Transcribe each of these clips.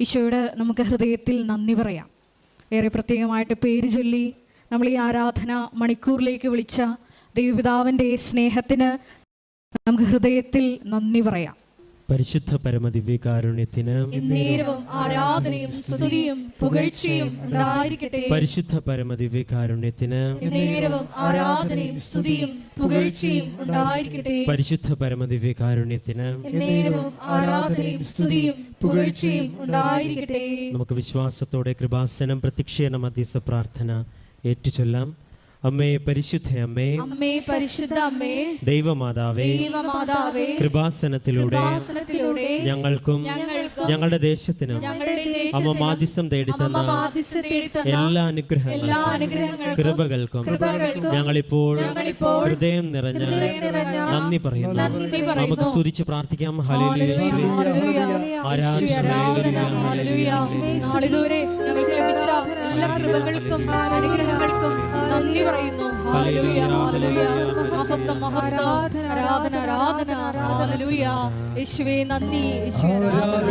ഈശോയുടെ നമുക്ക് ഹൃദയത്തിൽ നന്ദി പറയാം. ഏറെ പ്രത്യേകമായിട്ട് പേര് ചൊല്ലി നമ്മൾ ഈ ആരാധന മണിക്കൂറിലേക്ക് വിളിച്ച ദൈവപിതാവിന്റെ സ്നേഹത്തിന് നമുക്ക് ഹൃദയത്തിൽ നന്ദി പറയാം. പരിശുദ്ധ പരമദിവ്യകാരുണ്യത്തിന് ദിവ്യകാരുണ്യത്തിന് ആരാധനയും സ്തുതിയും പുകഴ്ചയും ഉണ്ടായിരിക്കട്ടെ. പരിശുദ്ധ പരമദിവ്യകാരുണ്യത്തിന് ദിവ്യകാരുണ്യത്തിന് ആരാധനയും സ്തുതിയും പുകഴ്ചയും ഉണ്ടായിരിക്കട്ടെ. പരിശുദ്ധ പരമദിവ്യകാരുണ്യത്തിന് ദിവ്യകാരുണ്യത്തിന് ആരാധനയും സ്തുതിയും പുകഴ്ചയും ഉണ്ടായിരിക്കട്ടെ. നമുക്ക് വിശ്വാസത്തോടെ കൃപാസനം പ്രത്യക്ഷീണ മധ്യസ്ഥ പ്രാർത്ഥന ഏറ്റുചൊല്ലാം. അമ്മേ പരിശുദ്ധ അമ്മേ. അമ്മേ പരിശുദ്ധ അമ്മേ. ദൈവമാതാവേ. ദൈവമാതാവേ. കൃപാസനത്തിലൂടെ ഞങ്ങൾക്കും ഞങ്ങളുടെ ദേശത്തിനും അമ്മ മാധ്യസം തേടി തന്ന എല്ലാ അനുഗ്രഹങ്ങളും കൃപകൾക്കും ഞങ്ങളിപ്പോൾ ഹൃദയം നിറഞ്ഞ നന്ദി പറയുന്നു. നമുക്ക് സ്തുതിച്ച് പ്രാർത്ഥിക്കാം. ഹല്ലേലൂയ. യേശുവേ. ആരാധന. എല്ലാ കൃപകൾക്കും അനുഗ്രഹങ്ങൾക്കും നന്ദി പറയുന്നു. മഹത്വം, മഹത്വം. ആരാധന ആരാധന ഹല്ലേലൂയ. യേശുവേ നന്ദി യേശുവേ ആരാധന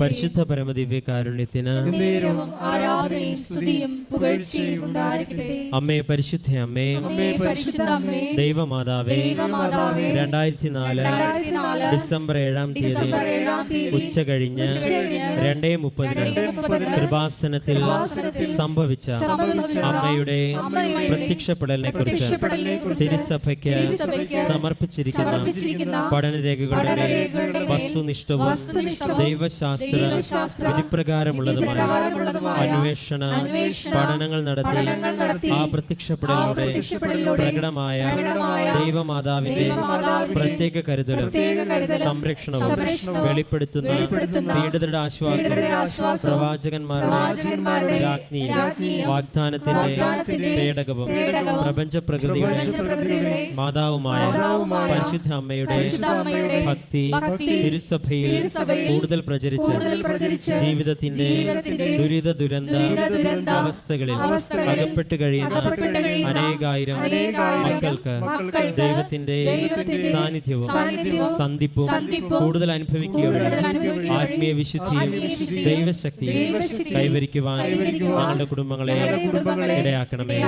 പരിശുദ്ധ പരമദിവ്യ കാരുണ്യത്തിന്. അമ്മേ പരിശുദ്ധ അമ്മേ ദൈവമാതാവേ രണ്ടായിരത്തി നാല് ഡിസംബർ ഏഴാം തീയതി ഉച്ച കഴിഞ്ഞ് രണ്ടേ മുപ്പതിന് കൃപാസനത്തിൽ സംഭവിച്ച അമ്മയുടെ പ്രത്യക്ഷപ്പെടലിനെ കുറിച്ച് തിരുസഭയ്ക്ക് സമർപ്പിച്ചിരിക്കുന്ന പഠനരേഖകളുടെ വസ്തുനിഷ്ഠവും ദൈവശാസ്ത്ര വിധിപ്രകാരമുള്ളതുമായ അന്വേഷണ പഠനങ്ങൾ നടത്തി ആ പ്രത്യക്ഷപ്പെടലിലൂടെ പ്രകടമായ ദൈവമാതാവിന്റെ പ്രത്യേക കരുതലും സംരക്ഷണവും വെളിപ്പെടുത്തുന്ന പീഡിതരുടെ ആശ്വാസം പ്രവാചകന്മാരുടെ രാജ്ഞിയും വാഗ്ദാനത്തിന്റെ പേടകവും പ്രപഞ്ച പ്രകൃതിയുടെ മാതാവുമായ പരിശുദ്ധ അമ്മയുടെ ഭക്തി തിരുസഭയിൽ കൂടുതൽ പ്രചരിച്ച് കൂടുതൽ പ്രചരിച്ച് ജീവിതത്തിന്റെ ദുരിത ദുരന്ത അവസ്ഥകളിൽ അകപ്പെട്ട് കഴിയുന്ന അനേകായിരം മക്കൾക്ക് ദൈവത്തിന്റെ സാന്നിധ്യവും സന്ധിപ്പും കൂടുതൽ അനുഭവിക്കുകയും ആത്മീയ വിശുദ്ധിയും ദൈവശക്തിയും കൈവരിക്കുവാൻ ഞങ്ങളുടെ കുടുംബങ്ങളെ ഇടയാക്കണമേ.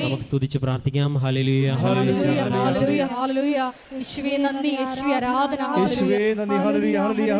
നമുക്ക് സ്തുതിച്ച് പ്രാർത്ഥിക്കാം. ഹല്ലേലൂയ ഹല്ലേലൂയ, ഹല്ലേലൂയ ഹല്ലേലൂയ, ഹല്ലേലൂയ. യേശുവേ നന്ദി. യേശുവേ ആരാധന. യേശുവേ നന്ദി. ഹല്ലേലൂയ ഹല്ലേലൂയ.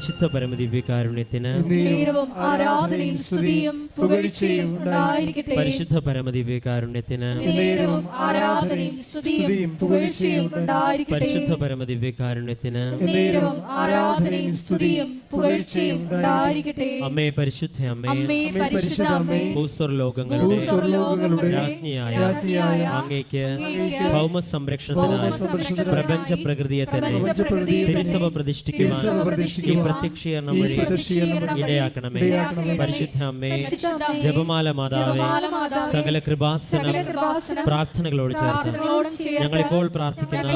പരിശുദ്ധ പരമദിവ്യകാരുണ്യത്തിന് നേരവും ആരാധനയും സ്തുതിയും പുകഴ്ചയും ഉണ്ടായിരിക്കട്ടെ. പരിശുദ്ധ പരമദിവ്യകാരുണ്യത്തിന് നേരവും ആരാധനയും സ്തുതിയും പുകഴ്ചയും ഉണ്ടായിരിക്കട്ടെ. പരിശുദ്ധ പരമദിവ്യകാരുണ്യത്തിന് അമ്മയെ ആരാധനയും സ്തുതിയും പുകഴ്ചയും ഉണ്ടായിരിക്കട്ടെ. അമ്മേ പരിശുദ്ധ അമ്മേ. അമ്മേ പരിശുദ്ധ അമ്മേ. ഭൂസ്വർ ലോകങ്ങളുടെ രാജ്ഞിയായ അങ്ങേക്ക് ഭൗമ സംരക്ഷണത്തിനായി പ്രപഞ്ച പ്രകൃതിയെ തന്നെ തിരുസഭ പ്രതിഷ്ഠിക്കുവാൻ പ്രത്യക്ഷീകരണം വഴി ഇടയാക്കണമേ. പരിശുദ്ധ അമ്മേ ജപമാല മാതാവേ സകല കൃപാസനം പ്രാർത്ഥനകളോട് ചേർത്ത് ഞങ്ങളിപ്പോൾ പ്രാർത്ഥിക്കുന്ന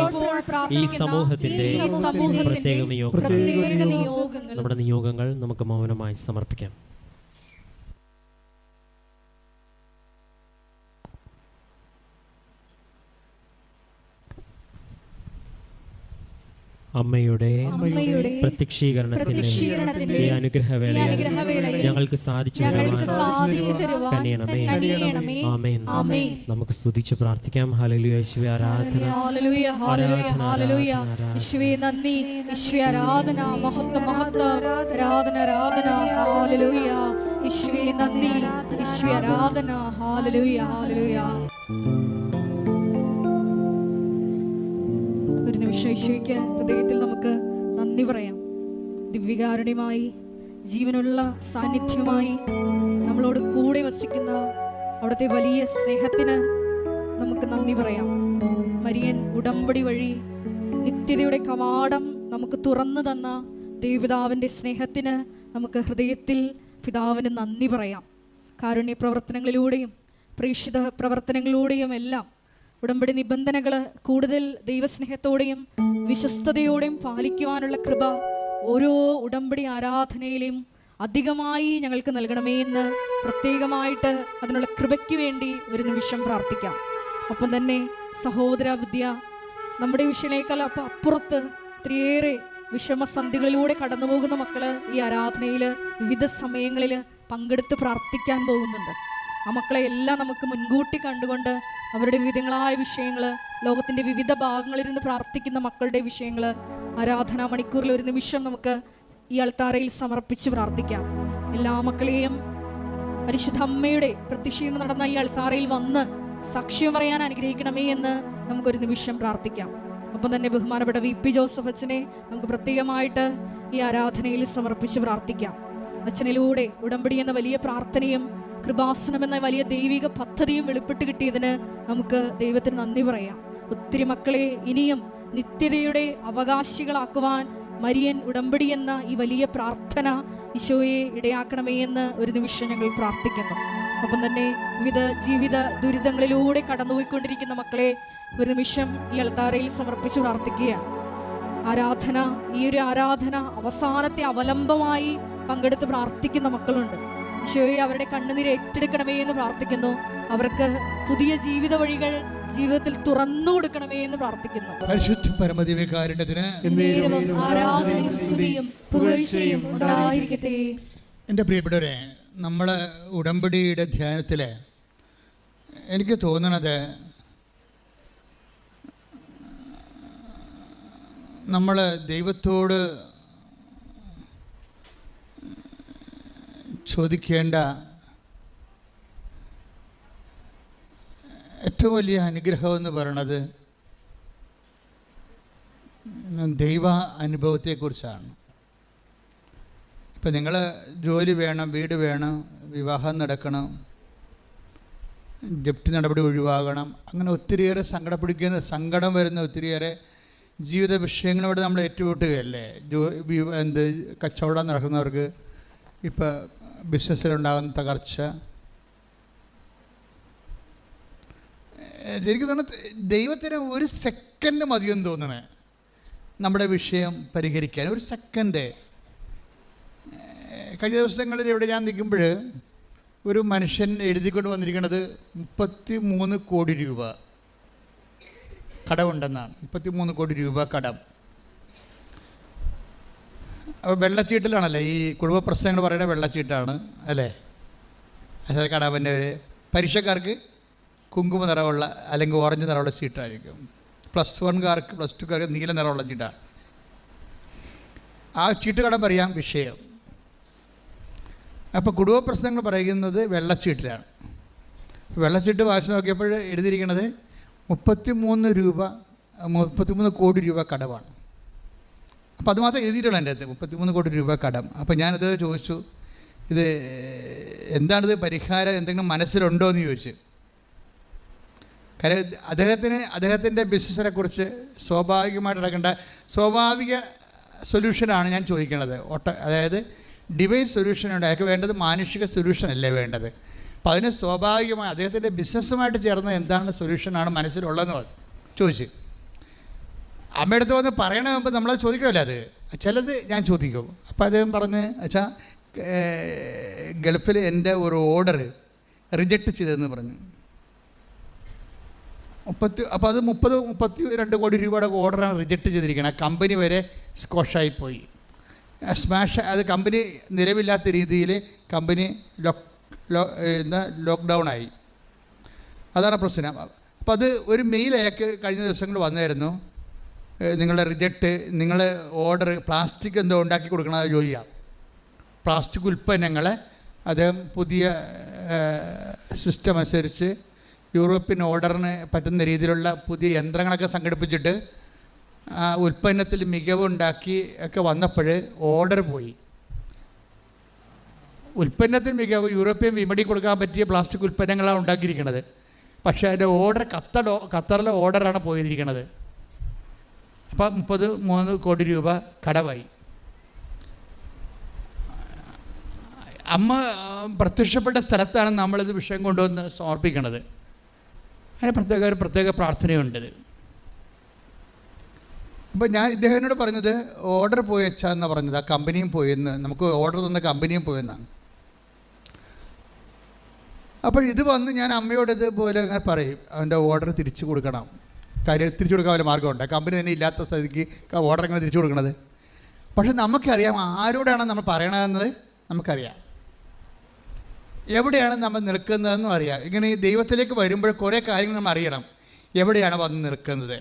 ഈ സമൂഹത്തിന്റെ ഈ പ്രത്യേക നിയോഗം പ്രത്യേക നിയോഗങ്ങൾ. നമ്മുടെ നിയോഗങ്ങൾ നമുക്ക് മൗനമായി സമർപ്പിക്കാം. അമ്മയുടെ പ്രത്യക്ഷീകരണത്തിന്റെ ഈ അനുഗ്രഹവേളയിൽ ഞങ്ങൾക്ക് സാധിച്ചു കനിയണമേ. ആമേൻ. നമുക്ക് സ്തുതിച്ച് പ്രാർത്ഥിക്കാം. ഹല്ലേലൂയ. ഈശ്വര ആരാധന. ഹല്ലേലൂയ, ഹല്ലേലൂയ, ആരാധന, ഹല്ലേലൂയ. നന്ദി. യേശുവേ ആരാധന. മഹത്വ മഹത്വം. ആരാധന ആരാധന. ഹല്ലേലൂയ. നന്ദി. ആരാധന. ഹല്ലേലൂയ ഹാലലൂയ നിമിഷം ഹൃദയത്തിൽ നമുക്ക് നന്ദി പറയാം. ദിവ്യകാരുണ്യമായി ജീവനുള്ള സാന്നിധ്യമായി നമ്മളോട് കൂടെ വസിക്കുന്ന അവിടുത്തെ വലിയ സ്നേഹത്തിന് നമുക്ക് നന്ദി പറയാം. മരിയൻ ഉടമ്പടി വഴി നിത്യതയുടെ കവാടം നമുക്ക് തുറന്നു തന്ന ദേവിതാവിന്റെ സ്നേഹത്തിന് നമുക്ക് ഹൃദയത്തിൽ പിതാവിന് നന്ദി പറയാം. കാരുണ്യ പ്രവർത്തനങ്ങളിലൂടെയും പ്രേക്ഷിത പ്രവർത്തനങ്ങളിലൂടെയും എല്ലാം ഉടമ്പടി നിബന്ധനകൾ കൂടുതൽ ദൈവസ്നേഹത്തോടെയും വിശ്വസ്തയോടെയും പാലിക്കുവാനുള്ള കൃപ ഓരോ ഉടമ്പടി ആരാധനയിലെയും അധികമായി ഞങ്ങൾക്ക് നൽകണമേ എന്ന് പ്രത്യേകമായിട്ട് അതിനുള്ള കൃപയ്ക്ക് വേണ്ടി ഒരു നിമിഷം പ്രാർത്ഥിക്കാം. ഒപ്പം തന്നെ സഹോദര വിദ്യ നമ്മുടെ വിഷയനേക്കാൾ അപ്പം അപ്പുറത്ത് ഒത്തിരിയേറെ വിഷമസന്ധികളിലൂടെ കടന്നു പോകുന്ന മക്കൾ ഈ ആരാധനയിൽ വിവിധ സമയങ്ങളിൽ പങ്കെടുത്ത് പ്രാർത്ഥിക്കാൻ പോകുന്നുണ്ട്. ആ മക്കളെ എല്ലാം നമുക്ക് മുൻകൂട്ടി കണ്ടുകൊണ്ട് അവരുടെ വിവിധങ്ങളായ വിഷയങ്ങൾ ലോകത്തിന്റെ വിവിധ ഭാഗങ്ങളിൽ നിന്ന് പ്രാർത്ഥിക്കുന്ന മക്കളുടെ വിഷയങ്ങൾ ആരാധനാ മണിക്കൂറിൽ ഒരു നിമിഷം നമുക്ക് ഈ അൾത്താരയിൽ സമർപ്പിച്ച് പ്രാർത്ഥിക്കാം. എല്ലാ മക്കളെയും പരിശുദ്ധ അമ്മയുടെ പ്രത്യക്ഷീണം നടന്ന ഈ അൾത്താരയിൽ വന്ന് സാക്ഷ്യം പറയാൻ അനുഗ്രഹിക്കണമേ എന്ന് നമുക്കൊരു നിമിഷം പ്രാർത്ഥിക്കാം. ഒപ്പം തന്നെ ബഹുമാനപ്പെട്ട വി. പി. ജോസഫ് അച്ഛനെ നമുക്ക് പ്രത്യേകമായിട്ട് ഈ ആരാധനയിൽ സമർപ്പിച്ച് പ്രാർത്ഥിക്കാം. അച്ഛനിലൂടെ ഉടമ്പടി എന്ന വലിയ പ്രാർത്ഥനയും കൃപാസനം എന്ന വലിയ ദൈവിക പദ്ധതിയും വെളിപ്പെട്ട് കിട്ടിയതിന് നമുക്ക് ദൈവത്തിന് നന്ദി പറയാം. ഒത്തിരി മക്കളെ ഇനിയും നിത്യതയുടെ അവകാശികളാക്കുവാൻ മരിയൻ ഉടമ്പടി എന്ന ഈ വലിയ പ്രാർത്ഥന ഈശോയെ ഇടയാക്കണമേ എന്ന് ഒരു നിമിഷം ഞങ്ങൾ പ്രാർത്ഥിക്കുന്നു. അപ്പം തന്നെ വിവിധ ജീവിത ദുരിതങ്ങളിലൂടെ കടന്നുപോയിക്കൊണ്ടിരിക്കുന്ന മക്കളെ ഒരു നിമിഷം ഈ അൾത്താരയിൽ സമർപ്പിച്ച് പ്രാർത്ഥിക്കുകയാണ്. ആരാധന ഈ ഒരു ആരാധന അവസാനത്തെ അവലംബമായി പങ്കെടുത്ത് പ്രാർത്ഥിക്കുന്ന മക്കളുണ്ട്. ഈശോയെ അവരുടെ കണ്ണുനീര് ഏറ്റെടുക്കണമേ എന്ന് പ്രാർത്ഥിക്കുന്നു. അവർക്ക് പുതിയ ജീവിത വഴികൾ ജീവിതത്തിൽ തുറന്നു കൊടുക്കണമേ എന്ന് പ്രാർത്ഥിക്കുന്നു. പരിശുദ്ധ പരമദിവ്യകാരുണ്യത്തിന് ആരാധനയും സ്തുതിയും പുകഴ്ചയും ഉണ്ടായിരിക്കട്ടെ. എന്റെ പ്രിയപ്പെട്ടവരെ നമ്മൾ ഉടമ്പടിയുടെ ധ്യാനത്തിൽ എനിക്ക് തോന്നണത് നമ്മൾ ദൈവത്തോട് ചോദിക്കേണ്ട ഏറ്റവും വലിയ അനുഗ്രഹം എന്ന് പറയണത് ദൈവ അനുഭവത്തെക്കുറിച്ചാണ്. ഇപ്പം നിങ്ങൾ ജോലി വേണം വീട് വേണം വിവാഹം നടക്കണം ജപ്തി നടപടി ഒഴിവാകണം അങ്ങനെ ഒത്തിരിയേറെ സങ്കടപ്പിടിക്കുന്ന സങ്കടം വരുന്ന ഒത്തിരിയേറെ ജീവിത വിഷയങ്ങളോട് നമ്മൾ ഏറ്റുമുട്ടുകയല്ലേ? ജോ എന്ത് കച്ചവടം നടക്കുന്നവർക്ക് ഇപ്പോൾ ബിസിനസ്സിലുണ്ടാകുന്ന തകർച്ച. ശരിക്കും പറഞ്ഞാൽ ദൈവത്തിന് ഒരു സെക്കൻഡ് മതിയെന്ന് തോന്നണേ. നമ്മുടെ വിഷയം പരിഹരിക്കാൻ. ഒരു സെക്കൻഡ്. കഴിഞ്ഞ ദിവസങ്ങളിൽ ഇവിടെ ഞാൻ നിൽക്കുമ്പോൾ ഒരു മനുഷ്യൻ എഴുതിക്കൊണ്ട് വന്നിരിക്കുന്നത് മുപ്പത്തി മൂന്ന് കോടി രൂപ കടമുണ്ടെന്നാണ്. മുപ്പത്തി മൂന്ന് കോടി രൂപ കടം. അപ്പോൾ വെള്ളച്ചീട്ടിലാണല്ലേ? ഈ കുടുംബ പ്രശ്നങ്ങൾ പറയുന്ന വെള്ളച്ചീട്ടാണ് അല്ലേ? അതായത് കടവന്റെ ഒരു പരീക്ഷക്കാർക്ക് കുങ്കുമ നിറമുള്ള അല്ലെങ്കിൽ ഓറഞ്ച് നിറമുള്ള സീറ്റായിരിക്കും പ്ലസ് വൺകാർക്ക് പ്ലസ് ടുക്കാർക്ക് നീല നിറമുള്ള ചീട്ടാണ്. ആ ചീട്ട് കടം പറയാം വിഷയം. അപ്പോൾ കുടുംബ പ്രശ്നങ്ങൾ പറയുന്നത് വെള്ളച്ചീട്ടിലാണ്. വെള്ളച്ചീട്ട് വാശി നോക്കിയപ്പോൾ എഴുതിയിരിക്കുന്നത് മുപ്പത്തി മൂന്ന് രൂപ മുപ്പത്തിമൂന്ന് കോടി രൂപ കടമാണ് അപ്പോൾ അത് മാത്രം എഴുതിയിട്ടുള്ളൂ എന്റെ അടുത്ത്. മുപ്പത്തിമൂന്ന് കോടി രൂപ കടം. അപ്പോൾ ഞാനത് ചോദിച്ചു ഇത് എന്താണിത് പരിഹാരം? എന്തെങ്കിലും മനസ്സിലുണ്ടോ എന്ന് ചോദിച്ചു. കാര്യം അദ്ദേഹത്തിന് അദ്ദേഹത്തിന്റെ ബിസിനസ്സിനെ കുറിച്ച് സ്വാഭാവികമായിട്ട് നടക്കേണ്ട സ്വാഭാവിക സൊല്യൂഷനാണ് ഞാൻ ചോദിക്കുന്നത്. ഒട്ട അതായത് ഡിവൈൻ സൊല്യൂഷനുണ്ട് അയാൾക്ക് വേണ്ടത് മാനുഷിക സൊല്യൂഷൻ അല്ലേ വേണ്ടത്? അപ്പോൾ അതിന് സ്വാഭാവികമായി അദ്ദേഹത്തിന്റെ ബിസിനസ്സുമായിട്ട് ചേർന്ന എന്താണ് സൊല്യൂഷനാണ് മനസ്സിലുള്ളതെന്ന്. ചോദിച്ചു. അമ്മയുടെ അടുത്ത് വന്ന് പറയണ മുമ്പ് നമ്മളത് ചോദിക്കുമല്ലോ അത്? ചിലത് ഞാൻ ചോദിക്കും. അപ്പോൾ അദ്ദേഹം പറഞ്ഞ് അച്ഛാ ഗൾഫിൽ എന്റെ ഒരു ഓർഡർ റിജക്റ്റ് ചെയ്തതെന്ന് പറഞ്ഞു. മുപ്പത്തി അപ്പോൾ അത് മുപ്പത് മുപ്പത്തി രണ്ട് കോടി രൂപയുടെ ഓർഡറാണ് റിജക്റ്റ് ചെയ്തിരിക്കുന്നത് ആ കമ്പനി വരെ സ്കോഷായി പോയി. സ്മാഷ് അത് കമ്പനി നിലവില്ലാത്ത രീതിയിൽ കമ്പനി ലോക്ക് എന്താ ലോക്ക്ഡൗൺ ആയി. അതാണ് പ്രശ്നം. അപ്പോൾ അത് ഒരു മെയിൽ അയാൾക്ക് കഴിഞ്ഞ ദിവസങ്ങൾ വന്നായിരുന്നു. നിങ്ങളുടെ റിജക്റ്റ് നിങ്ങൾ ഓർഡർ പ്ലാസ്റ്റിക് എന്തോ ഉണ്ടാക്കി കൊടുക്കണ ജോലിയാണ് പ്ലാസ്റ്റിക് ഉൽപ്പന്നങ്ങൾ അദ്ദേഹം പുതിയ സിസ്റ്റം അനുസരിച്ച് യൂറോപ്യൻ ഓർഡറിന് പറ്റുന്ന രീതിയിലുള്ള പുതിയ യന്ത്രങ്ങളൊക്കെ സംഘടിപ്പിച്ചിട്ട് ഉൽപ്പന്നത്തിൽ മികവുണ്ടാക്കി ഒക്കെ വന്നപ്പോൾ ഓർഡർ പോയി. ഉൽപ്പന്നത്തിൽ മികവ് യൂറോപ്യൻ വിപണി കൊടുക്കാൻ പറ്റിയ പ്ലാസ്റ്റിക് ഉൽപ്പന്നങ്ങളാണ് ഉണ്ടാക്കിയിരിക്കുന്നത് പക്ഷേ അതിന്റെ ഓർഡർ ഖത്തർ ഖത്തറിലെ ഓർഡറാണ് പോയിരിക്കുന്നത് അപ്പം മുപ്പത് മൂന്ന് കോടി രൂപ കടവായി. അമ്മ പ്രത്യക്ഷപ്പെട്ട സ്ഥലത്താണ് നമ്മളിത് വിഷയം കൊണ്ടുവന്ന് സമർപ്പിക്കുന്നത് അതിന് പ്രത്യേക ഒരു പ്രത്യേക പ്രാർത്ഥനയുണ്ട് അപ്പോൾ ഞാൻ ഇദ്ദേഹത്തിനോട് പറഞ്ഞത് ഓർഡർ പോയി വെച്ചാ വെച്ചാന്ന് പറഞ്ഞത്? ആ കമ്പനിയും പോയെന്ന്. നമുക്ക് ഓർഡർ തന്ന കമ്പനിയും പോയെന്നാണ് അപ്പോൾ ഇത് വന്ന് ഞാൻ അമ്മയോട് ഇതുപോലെ അങ്ങനെ പറയും അവന്റെ ഓർഡർ തിരിച്ചു കൊടുക്കണം. കാര്യം തിരിച്ചു കൊടുക്കാൻ വല്ല മാർഗമുണ്ട്? കമ്പനി തന്നെ ഇല്ലാത്ത സ്ഥിതിക്ക് ഓർഡർ എങ്ങനെ തിരിച്ചു കൊടുക്കണത്. പക്ഷെ നമുക്കറിയാം ആരോടാണ് നമ്മൾ പറയണതെന്നത്? നമുക്കറിയാം. എവിടെയാണ് നമ്മൾ നിൽക്കുന്നതെന്നും അറിയാം. ഇങ്ങനെ ദൈവത്തിലേക്ക് വരുമ്പോൾ കുറേ കാര്യങ്ങൾ നമ്മൾ അറിയണം. എവിടെയാണ് വന്ന് നിൽക്കുന്നത്?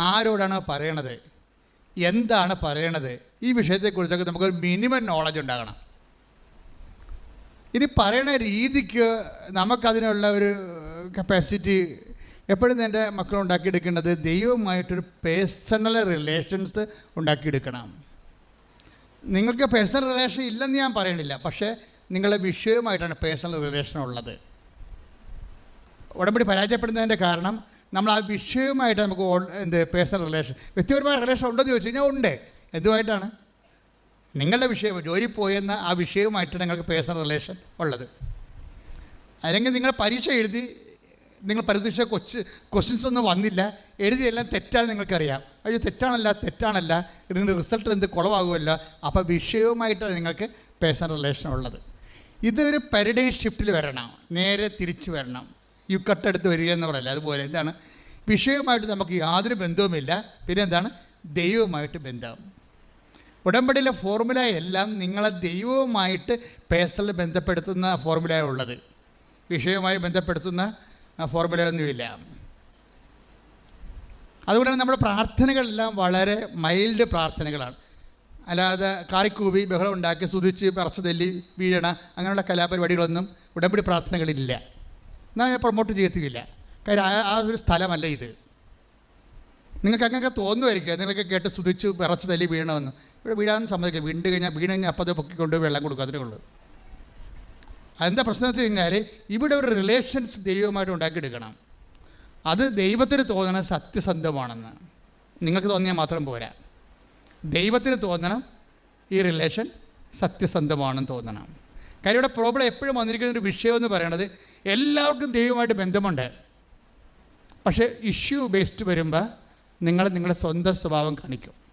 ആരോടാണ് പറയണത്? എന്താണ് പറയണത്? ഈ വിഷയത്തെക്കുറിച്ചൊക്കെ നമുക്കൊരു മിനിമം നോളജ് ഉണ്ടാകണം. ഇനി പറയണ രീതിക്ക് നമുക്കതിനുള്ള ഒരു കപ്പാസിറ്റി എപ്പോഴും എന്റെ മക്കൾ ഉണ്ടാക്കിയെടുക്കേണ്ടത് ദൈവവുമായിട്ടൊരു പേഴ്സണൽ റിലേഷൻസ് ഉണ്ടാക്കിയെടുക്കണം. നിങ്ങൾക്ക് പേഴ്സണൽ റിലേഷൻ ഇല്ലെന്ന് ഞാൻ പറയണില്ല പക്ഷേ നിങ്ങളുടെ വിഷയവുമായിട്ടാണ് പേഴ്സണൽ റിലേഷൻ ഉള്ളത്. ഉടമ്പടി പരാജയപ്പെടുന്നതിന്റെ കാരണം നമ്മൾ ആ വിഷയവുമായിട്ട് നമുക്ക് എന്ത് പേഴ്സണൽ റിലേഷൻ വ്യക്തിപരമായ റിലേഷൻ ഉണ്ടോ എന്ന് ചോദിച്ചു കഴിഞ്ഞാൽ ഉണ്ട്. എന്തുമായിട്ടാണ്? നിങ്ങളുടെ വിഷയം ജോലി പോയെന്ന ആ വിഷയവുമായിട്ടാണ് നിങ്ങൾക്ക് പേഴ്സണൽ റിലേഷൻ ഉള്ളത്. അല്ലെങ്കിൽ നിങ്ങൾ പരീക്ഷ എഴുതി നിങ്ങൾ പരീക്ഷ കൊച്ച് ക്വസ്റ്റ്യൻസ് ഒന്നും വന്നില്ല. എഴുതിയെല്ലാം തെറ്റാണ് നിങ്ങൾക്കറിയാം. അയ്യോ തെറ്റാണല്ല തെറ്റാണല്ല. ഇതിന്റെ റിസൾട്ട് എന്ത് കുളവാകുമല്ലോ. അപ്പോൾ വിഷയവുമായിട്ടാണ് നിങ്ങൾക്ക് പേഴ്സണൽ റിലേഷൻ ഉള്ളത്. ഇതൊരു പരിഡേ ഷിഫ്റ്റിൽ വരണം. നേരെ തിരിച്ച് വരണം. യു കട്ടെടുത്ത് വരിക എന്ന് പറയില്ല അതുപോലെ. എന്താണ്? വിഷയവുമായിട്ട് നമുക്ക് യാതൊരു ബന്ധവുമില്ല. പിന്നെ എന്താണ്? ദൈവവുമായിട്ട് ബന്ധം. ഉടമ്പടിയിലെ ഫോർമുല എല്ലാം നിങ്ങളെ ദൈവവുമായിട്ട് പേഴ്സണൽ ബന്ധപ്പെടുത്തുന്ന ഫോർമുല ഉള്ളത്. വിഷയവുമായി ബന്ധപ്പെടുത്തുന്ന ഫോർമുല ഒന്നുമില്ല അതുകൊണ്ടാണ് നമ്മുടെ പ്രാർത്ഥനകളെല്ലാം വളരെ മൈൽഡ് പ്രാർത്ഥനകളാണ്. അല്ലാതെ കാറിക്കൂവി ബഹളം ഉണ്ടാക്കി സുതിച്ച് പറച്ച് തെല്ലി വീഴണ അങ്ങനെയുള്ള കലാപരിപാടികളൊന്നും ഉടമ്പടി പ്രാർത്ഥനകളില്ല. എന്നാൽ ഞാൻ പ്രൊമോട്ട് ചെയ്യത്തില്ല കാര്യം ആ ആ ഒരു സ്ഥലമല്ല ഇത്. നിങ്ങൾക്ക് അങ്ങനെയൊക്കെ തോന്നുമായിരിക്കും. നിങ്ങളൊക്കെ കേട്ട് സുതിച്ച് വിറച്ച് തല്ലി വീഴണമെന്ന്. ഇവിടെ വീഴാൻ സമ്മതിക്കില്ല. വീണ്ടും കഴിഞ്ഞാൽ വീണ് കഴിഞ്ഞാൽ അപ്പോൾ അത് പൊക്കിക്കൊണ്ട് വെള്ളം കൊടുക്കും അതിനേ ഉള്ളൂ. അതെന്താ പ്രശ്നം വെച്ച് കഴിഞ്ഞാൽ ഇവിടെ ഒരു റിലേഷൻസ് ദൈവമായിട്ട് ഉണ്ടാക്കിയെടുക്കണം. അത് ദൈവത്തിന് തോന്നണം സത്യസന്ധമാണെന്ന്. നിങ്ങൾക്ക് തോന്നിയാൽ മാത്രം പോരാ. ദൈവത്തിന് തോന്നണം ഈ റിലേഷൻ സത്യസന്ധമാണെന്ന് തോന്നണം. കാര്യം ഇവിടെ പ്രോബ്ലം എപ്പോഴും വന്നിരിക്കുന്ന ഒരു വിഷയം എന്ന് പറയുന്നത് എല്ലാവർക്കും ദൈവമായിട്ട് ബന്ധമുണ്ട്. പക്ഷേ ഇഷ്യൂ ബേസ്ഡ് വരുമ്പോൾ നിങ്ങൾ നിങ്ങളുടെ സ്വന്തം സ്വഭാവം കാണിക്കും.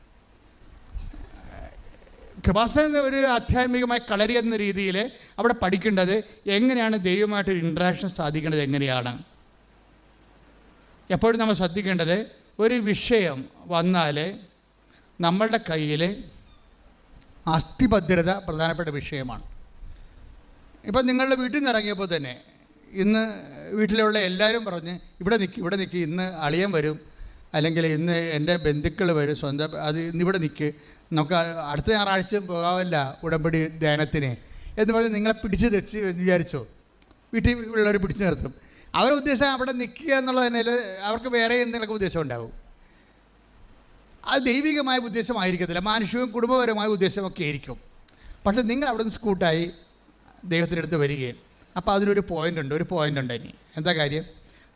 കൃപാസന ഒരു ആധ്യാത്മികമായ കളരി എന്ന രീതിയിൽ അവിടെ പഠിക്കേണ്ടത് എങ്ങനെയാണ് ദൈവമായിട്ട് ഇൻട്രാക്ഷൻ സാധിക്കേണ്ടത് എങ്ങനെയാണ്? എപ്പോഴും നമ്മൾ ശ്രദ്ധിക്കേണ്ടത് ഒരു വിഷയം വന്നാൽ നമ്മളുടെ കയ്യിൽ അസ്ഥിഭദ്രത പ്രധാനപ്പെട്ട വിഷയമാണ്. ഇപ്പം നിങ്ങളുടെ വീട്ടിൽ നിന്ന് ഇറങ്ങിയപ്പോൾ തന്നെ ഇന്ന് വീട്ടിലുള്ള എല്ലാവരും പറഞ്ഞ് ഇവിടെ നിൽക്കി ഇവിടെ നിൽക്കി ഇന്ന് അളിയൻ വരും. അല്ലെങ്കിൽ ഇന്ന് എന്റെ ബന്ധുക്കൾ വരും സ്വന്തം അത് ഇന്നിവിടെ നിൽക്ക് നമുക്ക് അടുത്ത ഞായറാഴ്ച പോകാമല്ല ഉടമ്പടി ധ്യാനത്തിന് എന്ന് പറഞ്ഞ് നിങ്ങളെ പിടിച്ച് തെച്ച് വിചാരിച്ചോ. വീട്ടിൽ ഉള്ളവർ പിടിച്ചു നിർത്തും. അവരുടെ ഉദ്ദേശം അവിടെ നിൽക്കുക എന്നുള്ളത് തന്നെ അവർക്ക് വേറെ എന്തെങ്കിലുമൊക്കെ ഉദ്ദേശം ഉണ്ടാവും. അത് ദൈവികമായ ഉദ്ദേശമായിരിക്കത്തില്ല. മാനുഷികവും കുടുംബപരമായ ഉദ്ദേശമൊക്കെ ആയിരിക്കും. പക്ഷേ നിങ്ങൾ അവിടെ നിന്ന് സ്കൂട്ടായി ദൈവത്തിന്റെ അടുത്ത് വരികയും. അപ്പോൾ അതിനൊരു പോയിന്റ് ഉണ്ട് ഒരു പോയിന്റ് ഉണ്ട് ഇനി. എന്താ കാര്യം?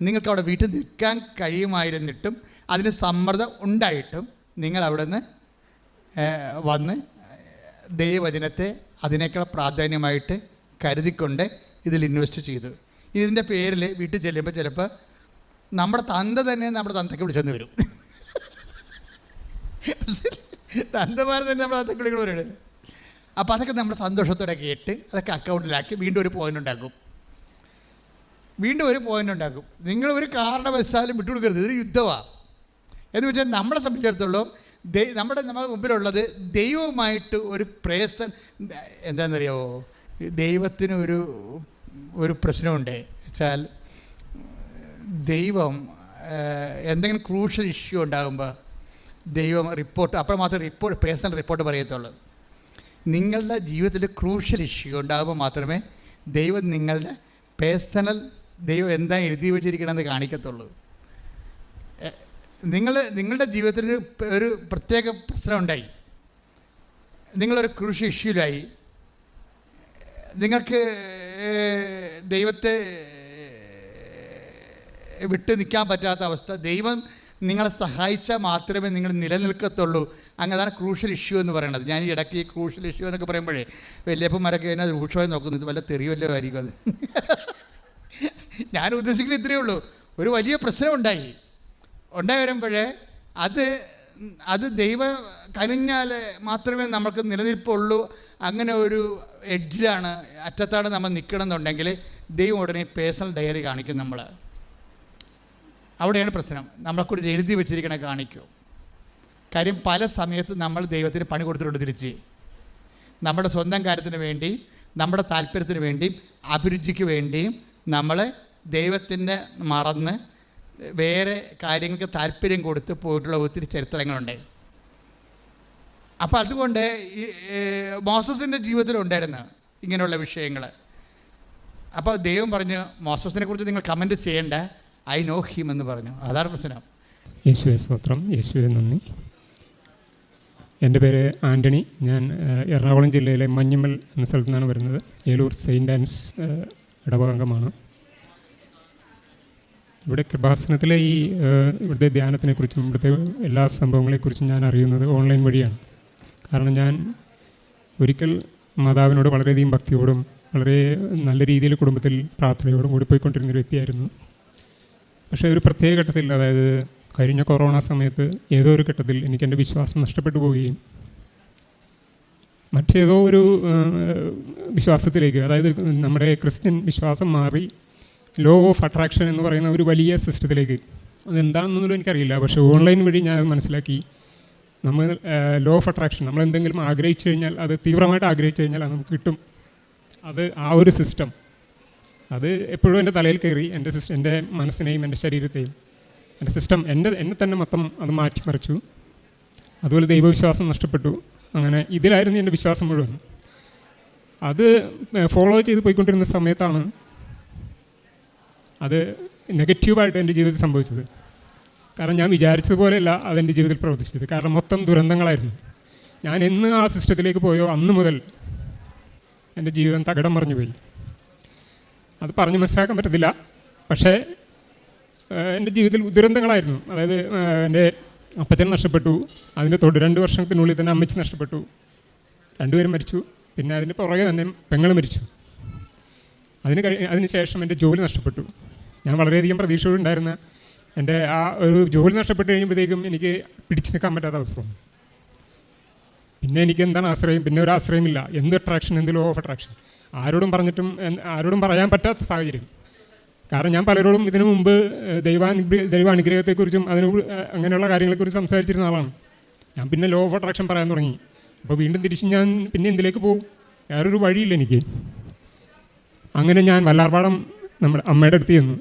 നിങ്ങൾക്ക് അവിടെ വീട്ടിൽ നിൽക്കാൻ കഴിയുമായിരുന്നിട്ടും അതിന് സമ്മർദ്ദം ഉണ്ടായിട്ടും നിങ്ങൾ അവിടെ നിന്ന് വന്ന് ദൈവവചനത്തെ അതിനേക്കാൾ പ്രാധാന്യമായിട്ട് കരുതിക്കൊണ്ട് ഇതിൽ ഇൻവെസ്റ്റ് ചെയ്തു. ഇതിന്റെ പേരിൽ വീട്ടിൽ ചെല്ലുമ്പോൾ ചിലപ്പോൾ നമ്മുടെ തന്ത തന്നെ നമ്മുടെ തന്തയ്ക്ക് വിളിച്ചെന്ന് വരും. തന്തമാർ തന്നെ നമ്മുടെ തന്തയ്ക്ക് വിളിക്കുന്ന പറയുന്നത് അപ്പോൾ അതൊക്കെ നമ്മൾ സന്തോഷത്തോടെ കേട്ട് അതൊക്കെ അക്കൗണ്ടിലാക്കി വീണ്ടും ഒരു പോയിന്റ് ഉണ്ടാക്കും. വീണ്ടും ഒരു പോയിന്റ് ഉണ്ടാക്കും. നിങ്ങൾ ഒരു കാരണവശാലും വിട്ടുകൊടുക്കരുത്. ഇതൊരു യുദ്ധമാണ് എന്ന് വെച്ചാൽ നമ്മളെ സംബന്ധിച്ചിടത്തോളം നമ്മുടെ നമ്മുടെ മുമ്പിലുള്ളത് ദൈവവുമായിട്ട് ഒരു പ്രേസൻ എന്താണെന്നറിയാമോ ദൈവത്തിന് ഒരു ഒരു പ്രശ്നമുണ്ട്. വെച്ചാൽ ദൈവം എന്തെങ്കിലും ക്രൂഷ്യൽ ഇഷ്യൂ ഉണ്ടാകുമ്പോൾ ദൈവം റിപ്പോർട്ട് അപ്പോൾ മാത്രമേ റിപ്പോർട്ട് പേഴ്സണൽ റിപ്പോർട്ട് പറയത്തുള്ളൂ. നിങ്ങളുടെ ജീവിതത്തിൽ ക്രൂഷ്യൽ ഇഷ്യൂ ഉണ്ടാകുമ്പോൾ മാത്രമേ ദൈവം നിങ്ങളുടെ പേഴ്സണൽ ദൈവം എന്താ എഴുതി വെച്ചിരിക്കണമെന്ന് കാണിക്കത്തുള്ളൂ. നിങ്ങൾ നിങ്ങളുടെ ജീവിതത്തിൽ ഒരു പ്രത്യേക പ്രശ്നം ഉണ്ടായി നിങ്ങളൊരു കൃഷി ഇഷ്യൂലായി. നിങ്ങൾക്ക് ദൈവത്തെ വിട്ട് നിൽക്കാൻ പറ്റാത്ത അവസ്ഥ. ദൈവം നിങ്ങളെ സഹായിച്ചാൽ മാത്രമേ നിങ്ങൾ നിലനിൽക്കത്തുള്ളൂ. അങ്ങനെയാണ് ക്രൂഷ്യൽ ഇഷ്യൂ എന്ന് പറയുന്നത് ഞാൻ ഈ ഇടയ്ക്ക് ഈ ക്രൂഷ്യൽ ഇഷ്യൂ എന്നൊക്കെ പറയുമ്പോഴേ വലിയപ്പന്മാരൊക്കെ കഴിഞ്ഞാൽ രൂക്ഷമായി നോക്കുന്നു. ഇത് വല്ല തെറിയല്ലോ ആയിരിക്കും അത് ഞാൻ ഉദ്ദേശിക്കുന്നത് ഇത്രയേ ഉള്ളൂ. ഒരു വലിയ പ്രശ്നം ഉണ്ടായി വരുമ്പോഴേ അത് അത് ദൈവം കനിഞ്ഞാൽ മാത്രമേ നമുക്ക് നിലനിൽപ്പുള്ളൂ. അങ്ങനെ ഒരു എഡ്ജിലാണ് അറ്റത്താണ് നമ്മൾ നിൽക്കണമെന്നുണ്ടെങ്കിൽ ദൈവം ഉടനെ പേഴ്സണൽ ഡയറി കാണിക്കും നമ്മൾ അവിടെയാണ് പ്രശ്നം. നമ്മളെക്കുറിച്ച് എഴുതി വെച്ചിരിക്കണ കാണിക്കും. കാര്യം പല സമയത്ത് നമ്മൾ ദൈവത്തിന് പണി കൊടുത്തിട്ടുണ്ട് തിരിച്ച്. നമ്മുടെ സ്വന്തം കാര്യത്തിന് വേണ്ടി നമ്മുടെ താല്പര്യത്തിന് വേണ്ടിയും അഭിരുചിക്ക് വേണ്ടിയും നമ്മൾ ദൈവത്തിന്റെ മറന്ന് വേറെ കാര്യങ്ങൾക്ക് താല്പര്യം കൊടുത്ത് പോയിട്ടുള്ള ഒത്തിരി ചരിത്രങ്ങളുണ്ട്. അപ്പോൾ അതുകൊണ്ട് ഈ മോസസിന്റെ ജീവിതത്തിലുണ്ടായിരുന്നു ഇങ്ങനെയുള്ള വിഷയങ്ങൾ. അപ്പോൾ ദൈവം പറഞ്ഞു മോസസിനെ കുറിച്ച് നിങ്ങൾ കമന്റ് ചെയ്യേണ്ട. ഐ നോ ഹിം എന്ന് പറഞ്ഞു. അതാണ് പ്രശ്നം. യേശുവെ സ്തോത്രം. യേശുവെ നന്ദി. എന്റെ പേര് ആന്റണി ഞാൻ എറണാകുളം ജില്ലയിലെ മഞ്ഞമ്മൽ എന്ന സ്ഥലത്തു നിന്നാണ് വരുന്നത്. ഏലൂർ സെയിന്റ് ആൻസ് ഇടവകാംഗമാണ് ഇവിടെ കൃപാസനത്തിലെ ഈ ഇവിടുത്തെ ധ്യാനത്തിനെക്കുറിച്ചും ഇവിടുത്തെ എല്ലാ സംഭവങ്ങളെക്കുറിച്ചും ഞാൻ അറിയുന്നത് ഓൺലൈൻ വഴിയാണ്. കാരണം ഞാൻ ഒരിക്കൽ മാതാവിനോട് വളരെയധികം ഭക്തിയോടും വളരെ നല്ല രീതിയിൽ കുടുംബത്തിൽ പ്രാർത്ഥനയോടും കൂടി പോയിക്കൊണ്ടിരുന്ന ഒരു വ്യക്തിയായിരുന്നു. പക്ഷേ ഒരു പ്രത്യേക ഘട്ടത്തിൽ അതായത് കഴിഞ്ഞ കൊറോണ സമയത്ത് ഏതോ ഒരു ഘട്ടത്തിൽ എനിക്ക് എന്റെ വിശ്വാസം നഷ്ടപ്പെട്ടു പോവുകയും മറ്റേതോ ഒരു വിശ്വാസത്തിലേക്ക് അതായത് നമ്മുടെ ക്രിസ്ത്യൻ വിശ്വാസം മാറി ലോ ഓഫ് അട്രാക്ഷൻ എന്ന് പറയുന്ന ഒരു വലിയ സിസ്റ്റത്തിലേക്ക് അതെന്താണെന്നൊന്നും എനിക്കറിയില്ല. പക്ഷേ ഓൺലൈൻ വഴി ഞാൻ മനസ്സിലാക്കി. നമ്മൾ ലോ ഓഫ് അട്രാക്ഷൻ നമ്മൾ എന്തെങ്കിലും ആഗ്രഹിച്ചു കഴിഞ്ഞാൽ അത് തീവ്രമായിട്ട് ആഗ്രഹിച്ചു കഴിഞ്ഞാൽ അത് നമുക്ക് കിട്ടും. അത് ആ ഒരു സിസ്റ്റം അത് എപ്പോഴും എന്റെ തലയിൽ കയറി എന്റെ സിസ്റ്റം എന്റെ മനസ്സിനെയും എന്റെ ശരീരത്തെയും എന്റെ സിസ്റ്റം എന്റെ എന്നെ തന്നെ മൊത്തം അത് മാറ്റിമറിച്ചു. അതുപോലെ ദൈവവിശ്വാസം നഷ്ടപ്പെട്ടു. അങ്ങനെ ഇതിലായിരുന്നു എന്റെ വിശ്വാസം മുഴുവൻ. അത് ഫോളോ ചെയ്ത് പോയിക്കൊണ്ടിരുന്ന സമയത്താണ് അത് നെഗറ്റീവായിട്ട് എന്റെ ജീവിതത്തിൽ സംഭവിച്ചത്. കാരണം ഞാൻ വിചാരിച്ചതുപോലെയല്ല അതെന്റെ ജീവിതത്തിൽ പ്രവർത്തിച്ചത്. കാരണം മൊത്തം ദുരന്തങ്ങളായിരുന്നു. ഞാൻ എന്ന് ആ സിസ്റ്റത്തിലേക്ക് പോയോ അന്ന് മുതൽ എന്റെ ജീവിതം തകടം പറഞ്ഞു പോയി അത് പറഞ്ഞു മനസ്സിലാക്കാൻ പറ്റത്തില്ല. പക്ഷേ എന്റെ ജീവിതത്തിൽ ദുരന്തങ്ങളായിരുന്നു. അതായത് എന്റെ അപ്പച്ചൻ നഷ്ടപ്പെട്ടു. അതിന്റെ തൊട്ട് രണ്ട് വർഷത്തിനുള്ളിൽ തന്നെ അമ്മച്ചി നഷ്ടപ്പെട്ടു. രണ്ടുപേരും മരിച്ചു. പിന്നെ അതിന്റെ പുറകെ തന്നെ പെങ്ങൾ മരിച്ചു. അതിന് കഴി അതിന് ശേഷം എന്റെ ജോലി നഷ്ടപ്പെട്ടു. ഞാൻ വളരെയധികം പ്രതീക്ഷയോടുണ്ടായിരുന്ന എന്റെ ആ ഒരു ജോലി നഷ്ടപ്പെട്ട് കഴിയുമ്പോഴത്തേക്കും എനിക്ക് പിടിച്ചു നിൽക്കാൻ പറ്റാത്ത അവസ്ഥ പിന്നെ എനിക്ക് എന്താണ് ആശ്രയം? പിന്നെ ഒരു ആശ്രയമില്ല. എന്ത് അട്രാക്ഷൻ എന്ത് ലോ ഓഫ് അട്രാക്ഷൻ ആരോടും പറഞ്ഞിട്ടും ആരോടും പറയാൻ പറ്റാത്ത സാഹചര്യം. കാരണം ഞാൻ പലരോടും ഇതിനു മുമ്പ് ദൈവാനുഗ്രഹ ദൈവാനുഗ്രഹത്തെക്കുറിച്ചും അതിന് അങ്ങനെയുള്ള കാര്യങ്ങളെക്കുറിച്ച് സംസാരിച്ചിരുന്ന ആളാണ്. ഞാൻ പിന്നെ ലോ ഓഫ് അട്രാക്ഷൻ പറയാൻ തുടങ്ങി. അപ്പോൾ വീണ്ടും തിരിച്ച് ഞാൻ പിന്നെ എന്തിലേക്ക് പോകും? വേറൊരു വഴിയില്ല എനിക്ക്. അങ്ങനെ ഞാൻ വല്ലാർപാടം നമ്മുടെ അമ്മയുടെ അടുത്ത് ചെന്നു.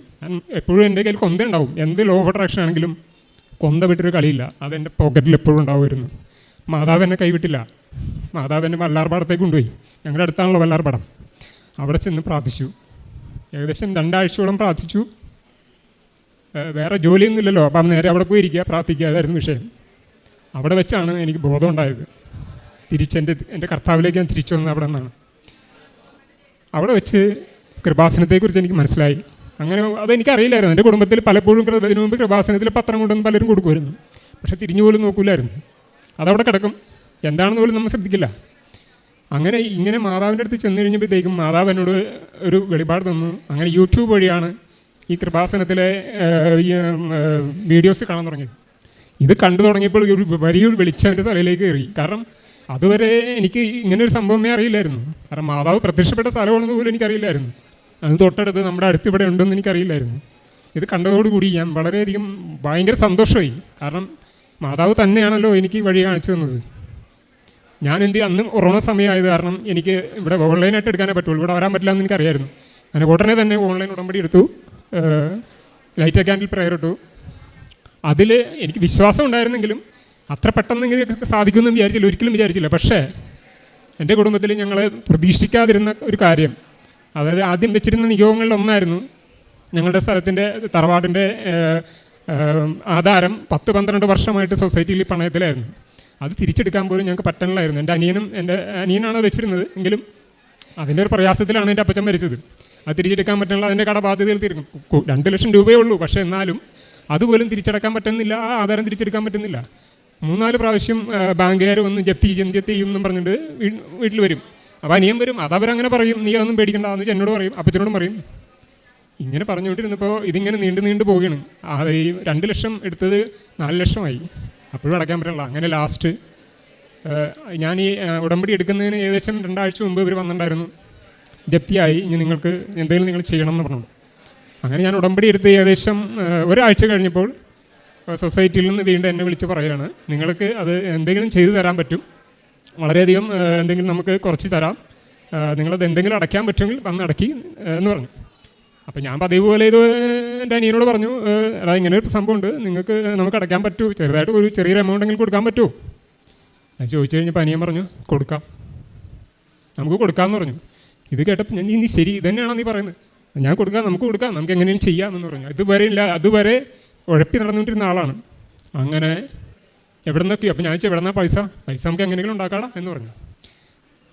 എപ്പോഴും എന്റെ കയ്യിൽ കൊന്ത ഉണ്ടാവും. എന്ത് ലോ ഓഫ് അട്രാക്ഷൻ ആണെങ്കിലും കൊന്ത വിട്ടൊരു കളിയില്ല. അതെന്റെ പോക്കറ്റിൽ എപ്പോഴും ഉണ്ടാവുമായിരുന്നു. മാതാവ് എന്നെ കൈവിട്ടില്ല. മാതാവ് എന്നെ വല്ലാർപാടത്തേക്ക് കൊണ്ടുപോയി. ഞങ്ങളുടെ അടുത്താണല്ലോ വല്ലാർപാടം അവിടെ ചെന്ന് പ്രാർത്ഥിച്ചു. ഏകദേശം രണ്ടാഴ്ചയോളം പ്രാർത്ഥിച്ചു. വേറെ ജോലിയൊന്നുമില്ലല്ലോ അപ്പം നേരെ അവിടെ പോയി ഇരിക്കുക പ്രാർത്ഥിക്കുക അതായിരുന്നു വിഷയം. അവിടെ വെച്ചാണ് എനിക്ക് ബോധം ഉണ്ടായത്. തിരിച്ചെന്റെ എന്റെ കർത്താവിലേക്ക് ഞാൻ തിരിച്ചു വന്നത് അവിടെ നിന്നാണ്. അവിടെ വെച്ച് കൃപാസനത്തെക്കുറിച്ച് എനിക്ക് മനസ്സിലായി. അങ്ങനെ അതെനിക്കറിയില്ലായിരുന്നു. എന്റെ കുടുംബത്തിൽ പലപ്പോഴും ഇതിനു മുമ്പ് കൃപാസനത്തിൽ പത്രം കൊണ്ടുവന്ന് പലരും കൊടുക്കുമായിരുന്നു. പക്ഷേ തിരിഞ്ഞു പോലും നോക്കില്ലായിരുന്നു അതവിടെ കിടക്കും. എന്താണെന്ന് പോലും നമ്മൾ ശ്രദ്ധിക്കില്ല. അങ്ങനെ ഇങ്ങനെ മാതാവിന്റെ അടുത്ത് ചെന്ന് കഴിഞ്ഞപ്പോഴത്തേക്കും മാതാവ് എന്നോട് ഒരു വെളിപാട് തന്നു. അങ്ങനെ യൂട്യൂബ് വഴിയാണ് ഈ കൃപാസനത്തിലെ വീഡിയോസ് കാണാൻ തുടങ്ങിയത്. ഇത് കണ്ടു തുടങ്ങിയപ്പോൾ ഒരു വലിയൊരു വെളിച്ചം എന്റെ തലയിലേക്ക് കയറി. കാരണം അതുവരെ എനിക്ക് ഇങ്ങനെ ഒരു സംഭവമേ അറിയില്ലായിരുന്നു. കാരണം മാതാവ് പ്രത്യക്ഷപ്പെട്ട സ്ഥലമാണെന്ന് പോലും എനിക്കറിയില്ലായിരുന്നു. അത് തൊട്ടടുത്ത് നമ്മുടെ അടുത്ത് ഇവിടെ ഉണ്ടെന്ന് എനിക്കറിയില്ലായിരുന്നു. ഇത് കണ്ടതോടുകൂടി ഞാൻ വളരെയധികം ഭയങ്കര സന്തോഷമായി. കാരണം മാതാവ് തന്നെയാണല്ലോ എനിക്ക് വഴി കാണിച്ചു തന്നത്. ഞാൻ എന്ത്? അന്ന് കൊറോണ സമയമായത് കാരണം എനിക്ക് ഇവിടെ ഓൺലൈനായിട്ട് എടുക്കാനേ പറ്റുള്ളൂ. ഇവിടെ വരാൻ പറ്റില്ല എന്ന് എനിക്കറിയായിരുന്നു. അങ്ങനെ ഉടനെ തന്നെ ഓൺലൈൻ ഉടമ്പടി എടുത്തു. ലൈറ്റ് ക്യാൻഡിൽ പ്രയർ ഇട്ടു. അതിൽ എനിക്ക് വിശ്വാസം ഉണ്ടായിരുന്നെങ്കിലും അത്ര പെട്ടെന്ന് ഇങ്ങനെ സാധിക്കുമെന്ന് വിചാരിച്ചില്ല. ഒരിക്കലും വിചാരിച്ചില്ല. പക്ഷേ എന്റെ കുടുംബത്തിൽ ഞങ്ങൾ പ്രതീക്ഷിക്കാതിരുന്ന ഒരു കാര്യം. അതായത് ആദ്യം വെച്ചിരുന്ന നിയോഗങ്ങളിൽ ഒന്നായിരുന്നു ഞങ്ങളുടെ സ്ഥലത്തിന്റെ തറവാടിന്റെ ആധാരം പത്ത് പന്ത്രണ്ട് വർഷമായിട്ട് സൊസൈറ്റിയിൽ പണയത്തിലായിരുന്നു. അത് തിരിച്ചെടുക്കാൻ പോലും ഞങ്ങൾക്ക് പറ്റണില്ലായിരുന്നു. എന്റെ അനിയനും എന്റെ അനിയനാണ് വെച്ചിരുന്നത്. എങ്കിലും അതിന്റെ ഒരു പ്രയാസത്തിലാണ് എന്റെ അപ്പച്ചൻ മരിച്ചത്. അത് തിരിച്ചെടുക്കാൻ പറ്റുന്നില്ല അതിന്റെ കടബാധ്യതയിൽ തീർക്കും രണ്ട് ലക്ഷം രൂപയേ ഉള്ളൂ. പക്ഷേ എന്നാലും അതുപോലും തിരിച്ചടക്കാൻ പറ്റുന്നില്ല ആ ആധാരം തിരിച്ചെടുക്കാൻ പറ്റുന്നില്ല. മൂന്നാൽ പ്രാവശ്യം ബാങ്കുകാർ വന്ന് ജപ്തി ജപ്തി ചെയ്യും എന്നും പറഞ്ഞിട്ട് വീട്ടിൽ വരും. അപ്പോൾ അനിയൻ വരും. അത് അവരങ്ങനെ പറയും. നീ അതൊന്നും പേടിക്കണ്ട എന്ന് എന്നോട് പറയും. അപ്പച്ചനോടും പറയും. ഇങ്ങനെ പറഞ്ഞുകൊണ്ടിരുന്നപ്പോൾ ഇതിങ്ങനെ നീണ്ടു നീണ്ടു പോവുകയാണ്. ആ ഈ രണ്ട് ലക്ഷം എടുത്തത് നാല് ലക്ഷമായി. അപ്പോഴും അടയ്ക്കാൻ പറ്റില്ല. അങ്ങനെ ലാസ്റ്റ് ഞാൻ ഈ ഉടമ്പടി എടുക്കുന്നതിന് ഏകദേശം രണ്ടാഴ്ച മുമ്പ് ഇവർ വന്നിട്ടുണ്ടായിരുന്നു. ജപ്തിയായി. ഇനി നിങ്ങൾക്ക് എന്തെങ്കിലും നിങ്ങൾ ചെയ്യണം എന്ന് പറഞ്ഞു. അങ്ങനെ ഞാൻ ഉടമ്പടി എടുത്ത് ഏകദേശം ഒരാഴ്ച കഴിഞ്ഞപ്പോൾ സൊസൈറ്റിയിൽ നിന്ന് വീണ്ടും എന്നെ വിളിച്ച് പറയുകയാണ് നിങ്ങൾക്ക് അത് എന്തെങ്കിലും ചെയ്തു തരാൻ പറ്റും. വളരെയധികം എന്തെങ്കിലും നമുക്ക് കുറച്ച് തരാം. നിങ്ങളത് എന്തെങ്കിലും അടയ്ക്കാൻ പറ്റുമെങ്കിൽ വന്ന് അടക്കി എന്ന് പറഞ്ഞു. അപ്പം ഞാൻ പതിവ് പോലെ ഇത് എന്റെ അനിയനോട് പറഞ്ഞു അതായത് ഇങ്ങനെ ഒരു സംഭവമുണ്ട്. നിങ്ങൾക്ക് നമുക്ക് അടയ്ക്കാൻ പറ്റുമോ ചെറുതായിട്ട് ഒരു ചെറിയൊരു എമൗണ്ട് എങ്കിലും കൊടുക്കാൻ പറ്റുമോ ഞാൻ ചോദിച്ചു കഴിഞ്ഞപ്പോൾ അനിയൻ പറഞ്ഞു കൊടുക്കാം. നമുക്ക് കൊടുക്കാമെന്ന് പറഞ്ഞു. ഇത് കേട്ടപ്പോൾ ഞാൻ നീ ശരി ഇതന്നെയാണോ നീ പറയുന്നത്? ഞാൻ കൊടുക്കാം നമുക്ക് കൊടുക്കാം നമുക്ക് എങ്ങനെയും ചെയ്യാമെന്ന് പറഞ്ഞു. ഇതുവരെ ഇല്ല അതുവരെ ഉഴപ്പി നടന്നുകൊണ്ടിരുന്ന ആളാണ്. അങ്ങനെ എവിടെ നിന്നൊക്കെയോ അപ്പോൾ ഞാൻ വെച്ചാൽ എവിടെ നിന്നാ പൈസ? പൈസ നമുക്ക് എങ്ങനെയെങ്കിലും ഉണ്ടാക്കാടാ എന്ന് പറഞ്ഞു.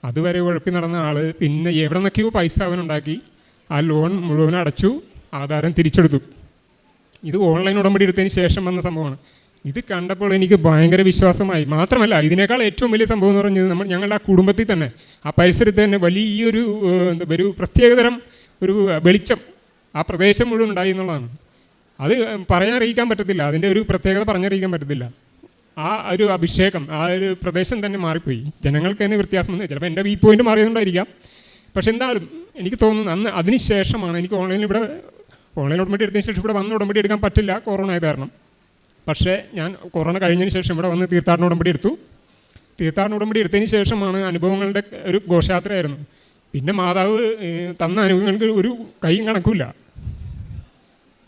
അതുവരെ ഉഴപ്പി നടന്ന ആൾ പിന്നെ എവിടെ നിന്നൊക്കെയോ പൈസ അവനുണ്ടാക്കി. ആ ലോൺ മുഴുവൻ അടച്ചു ആധാരം തിരിച്ചെടുത്തു. ഇത് ഓൺലൈൻ ഉടമ്പടി എടുത്തതിന് ശേഷം വന്ന സംഭവമാണ്. ഇത് കണ്ടപ്പോൾ എനിക്ക് ഭയങ്കര വിശ്വാസമായി. മാത്രമല്ല ഇതിനേക്കാൾ ഏറ്റവും വലിയ സംഭവം എന്ന് പറഞ്ഞത് നമ്മൾ ഞങ്ങളുടെ ആ കുടുംബത്തിൽ തന്നെ ആ പരിസരത്ത് തന്നെ വലിയൊരു എന്താ ഒരു പ്രത്യേകതരം ഒരു വെളിച്ചം ആ പ്രദേശം മുഴുവൻ ഉണ്ടായി എന്നുള്ളതാണ്. അത് പറഞ്ഞറിയിക്കാൻ പറ്റത്തില്ല. അതിന്റെ ഒരു പ്രത്യേകത പറഞ്ഞറിയിക്കാൻ പറ്റത്തില്ല. ആ ഒരു അഭിഷേകം ആ ഒരു പ്രദേശം തന്നെ മാറിപ്പോയി. ജനങ്ങൾക്ക് തന്നെ വ്യത്യാസം വന്നു. ചിലപ്പോൾ എന്റെ വീ പോയിന്റ് മാറിയതുകൊണ്ടായിരിക്കാം. പക്ഷെ എന്തായാലും എനിക്ക് തോന്നുന്നു അന്ന് അതിന് ശേഷമാണ് എനിക്ക് ഓൺലൈനിൽ ഇവിടെ ഓൺലൈൻ ഉടമ്പടി എടുത്തതിന് ശേഷം ഇവിടെ വന്ന് ഉടമ്പടി എടുക്കാൻ പറ്റില്ല കൊറോണ ആയത് കാരണം. പക്ഷേ ഞാൻ കൊറോണ കഴിഞ്ഞതിന് ശേഷം ഇവിടെ വന്ന് തീർത്ഥാടന ഉടമ്പടി എടുത്തു. തീർത്ഥാടന ഉടമ്പടി എടുത്തതിന് ശേഷമാണ് അനുഭവങ്ങളുടെ ഒരു ഘോഷയാത്രയായിരുന്നു. പിന്നെ മാതാവ് തന്ന അനുഭവങ്ങൾക്ക് ഒരു കൈയും കണക്കില്ല